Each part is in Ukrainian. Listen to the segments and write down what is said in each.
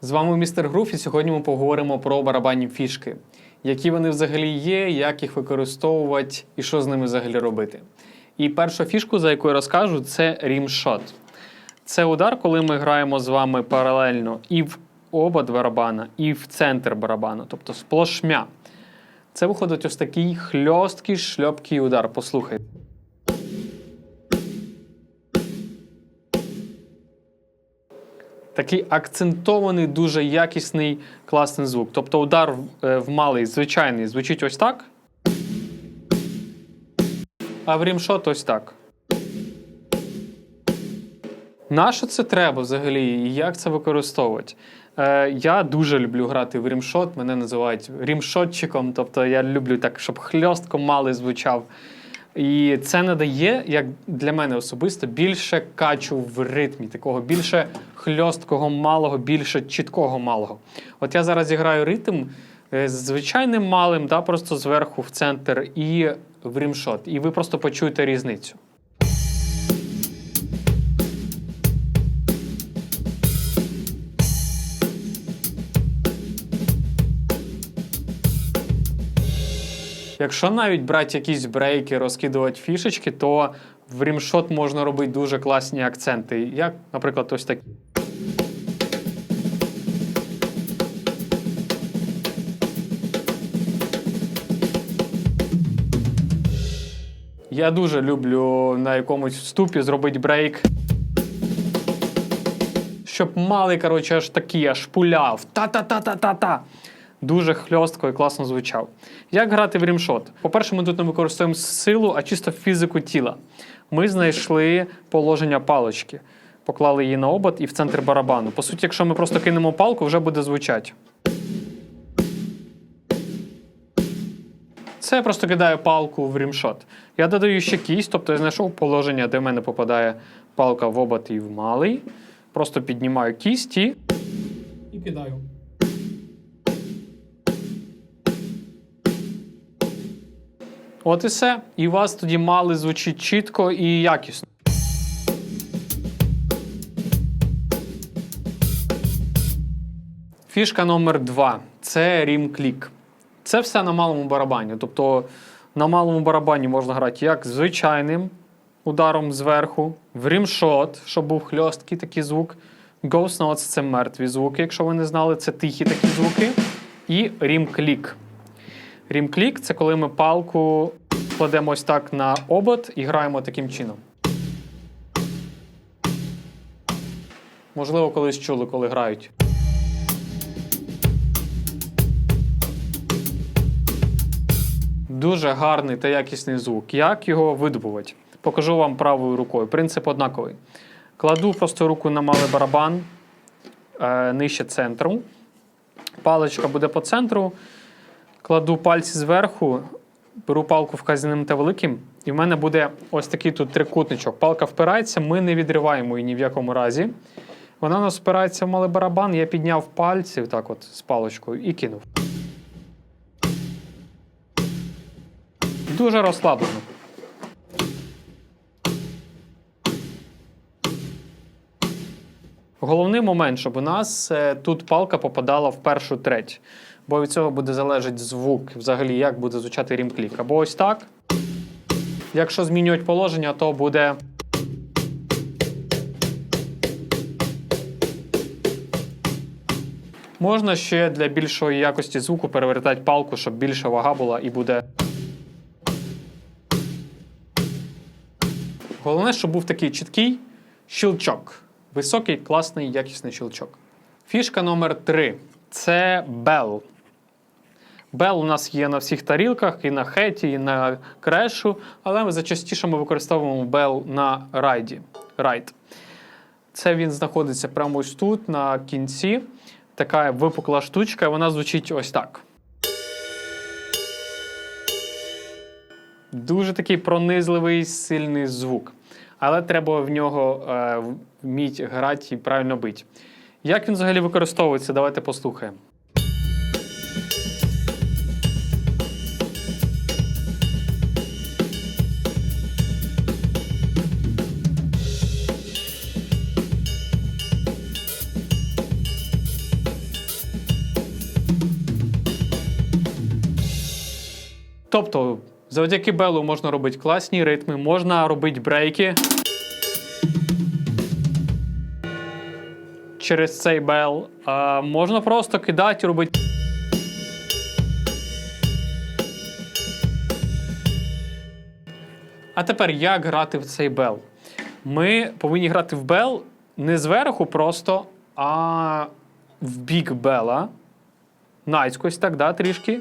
З вами містер Груф, і сьогодні ми поговоримо про барабанні фішки, які вони взагалі є, як їх використовувати і що з ними взагалі робити. І першу фішку, за яку я розкажу, це рімшот. Це удар, коли ми граємо з вами паралельно і в обод барабана, і в центр барабану, тобто сплошмя. Це виходить ось такий хльосткий шльопкий удар. Послухайте. Такий акцентований, дуже якісний, класний звук. Тобто удар в- е, малий, звичайний, звучить ось так. А в рімшот ось так. Нащо це треба взагалі? І як це використовувати? Е, я дуже люблю грати в рімшот. Мене називають рімшотчиком. Тобто я люблю так, щоб хльостко малий звучав. І це надає, як для мене особисто, більше качу в ритмі, такого більше хльосткого малого, більше чіткого малого. От я зараз зіграю ритм е, з звичайним малим, да, просто зверху в центр і в рімшот. І ви просто почуєте різницю. Якщо навіть брати якісь брейки, розкидувати фішечки, то в рімшот можна робити дуже класні акценти. Як, наприклад, ось такі. Я дуже люблю на якомусь вступі зробити брейк. Щоб малий, коротше, аж такий, аж пуляв. Та-та-та-та-та-та. Дуже хльостко і класно звучав. Як грати в рімшот? По-перше, ми тут не використовуємо силу, а чисто фізику тіла. Ми знайшли положення палочки, поклали її на обод і в центр барабану. По суті, якщо ми просто кинемо палку, вже буде звучати. Це я просто кидаю палку в рімшот. Я додаю ще кість, тобто я знайшов положення, де в мене попадає палка в обод і в малий. Просто піднімаю кість і, і кидаю. От і все. І у вас тоді мали звучить чітко і якісно. Фішка номер два це рім-клік. Це все на малому барабані. Тобто на малому барабані можна грати як звичайним ударом зверху, в рімшот, щоб був хльосткий такий звук. Ghost Notes – це мертві звуки, якщо ви не знали, це тихі такі звуки. І рім-клік. Рім-клік це коли ми палку кладемо ось так на обод і граємо таким чином. Можливо, колись чули, коли грають. Дуже гарний та якісний звук. Як його видобувати? Покажу вам правою рукою. Принцип однаковий. Кладу просто руку на малий барабан е, нижче центру. Паличка буде по центру. Кладу пальці зверху, беру палку вказаним та великим, і в мене буде ось такий тут трикутничок. Палка впирається, ми не відриваємо її ні в якому разі. Вона у нас впирається в малий барабан, я підняв пальці так от з палочкою і кинув. Дуже розслаблено. Головний момент, щоб у нас е, тут палка попадала в першу треть. Бо від цього буде залежати звук, взагалі, як буде звучати рімклік. Або ось так. Якщо змінювати положення, то буде. Можна ще для більшої якості звуку перевертати палку, щоб більша вага була і буде. Головне, щоб був такий чіткий щелчок. Високий, класний, якісний щелчок. Фішка номер 3 це бел. Бел у нас є на всіх тарілках, і на хеті, і на крешу, але ми зачастіше ми використовуємо бел на райді. Райд. Це він знаходиться прямо ось тут, на кінці. Така випукла штучка, і вона звучить ось так. Дуже такий пронизливий, сильний звук але треба в нього е, вміть грати і правильно бити. Як він взагалі використовується, давайте послухаємо. Тобто завдяки белу можна робити класні ритми, можна робити брейки. Через цей бел. А, можна просто кидати, робити. А тепер як грати в цей бел? Ми повинні грати в бел не зверху просто, а в бік бела. Найскось так, да, трішки.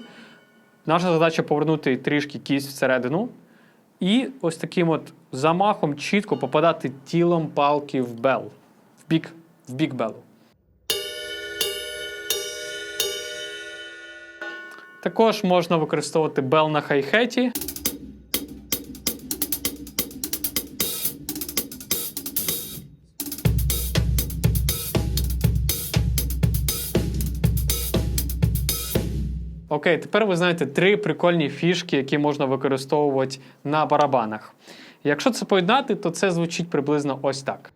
Наша задача повернути трішки кість всередину. І ось таким от замахом чітко попадати тілом палки в бел. В бік, в бік белу. Також можна використовувати бел на хай-хеті. Окей, тепер ви знаєте три прикольні фішки, які можна використовувати на барабанах. Якщо це поєднати, то це звучить приблизно ось так.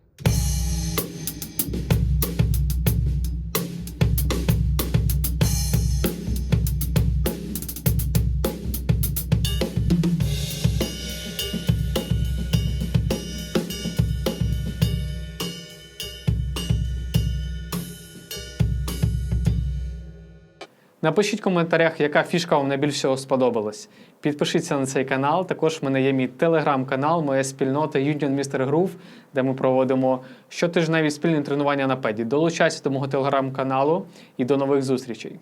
Напишіть в коментарях, яка фішка вам найбільше сподобалась. Підпишіться на цей канал. Також в мене є мій телеграм-канал, моя спільнота Union Mr. Groove, де ми проводимо щотижневі спільні тренування на педі. Долучайся до мого телеграм-каналу і до нових зустрічей.